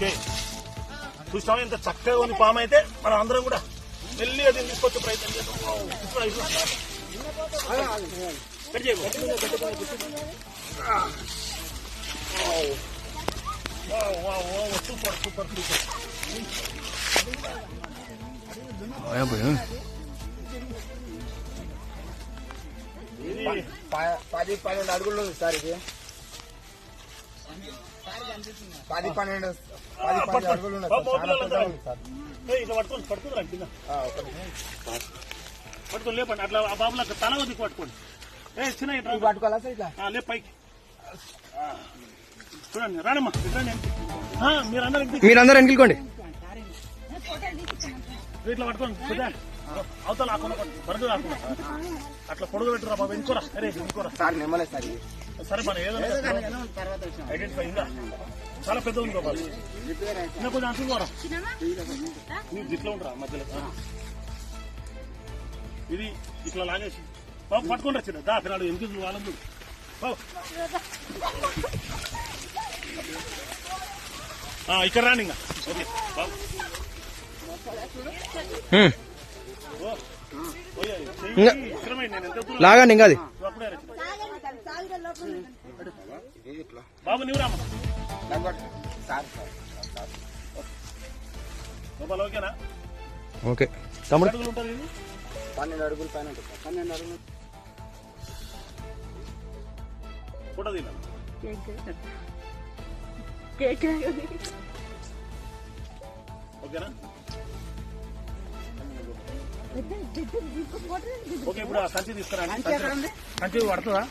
Okay. చూసినావా ఎంత చక్కగా ఉంది పాము అయితే. మనం అందరం కూడా మెల్లిగా దీన్ని తీసుకొచ్చే ప్రయత్నం చేద్దాం. సూపర్ సూపర్ సూపర్ పది పన్నెండు అడుగులు ఉంది సార్ ఇది. పది పన్నెండు పది పన్నెండు అడుగులు ఉన్నాయి సార్ ఇట్లా పట్టుకోండి కింద. పట్టుకొని లేపండి. అట్లా ఆ బాబులకు తల వద్దు పట్టుకోండి. ఏ చిన్న ఇట్లా ఇవి పట్టుకోవాలా సార్ ఇట్లా? ఆ, లేపు పైకి. ఆ. చూడండి రానమ్మా మీరందరూ వెనకెళ్ళుకోండి ఇట్లా పట్టుకోండి చూద్దా. అవతల ఆకుండా బరదు రాకుండా. అట్లా పొడుగు పెట్టురా బాబు ఇంకోరా. అరే ఇంకోరా. Sir నిమ్మలే sir. సరే మన ఏదో ఐడెంటిఫై ఉందా చాలా పెద్ద ఉంది బాబు. ఇంకా కొంచెం అంటుకోరా నీకు ఇట్లా ఉండరా మధ్యలో. ఇది ఇట్లా లాగేసి. బాబు పట్టుకొని వచ్చిన దా పిల్లలు ఎందుకు వాళ్ళందు బాబు. ఆ, ఇక్కడ రాండి ఇంకా. ఓకే బాబు. లాగండి ఇంకా అది. బాబు నీవు ఓకేనా? ఓకే. తమ్ముడు. అడుగులు ఉంటుంది ఇది? పన్నెండు అడుగుల పైన పన్నెండు అడుగులు. ఫోటో తీయాలి ఓకేనా? ఓకే ఇప్పుడు సంచి తీసుకురా సంచి పడుతుందా?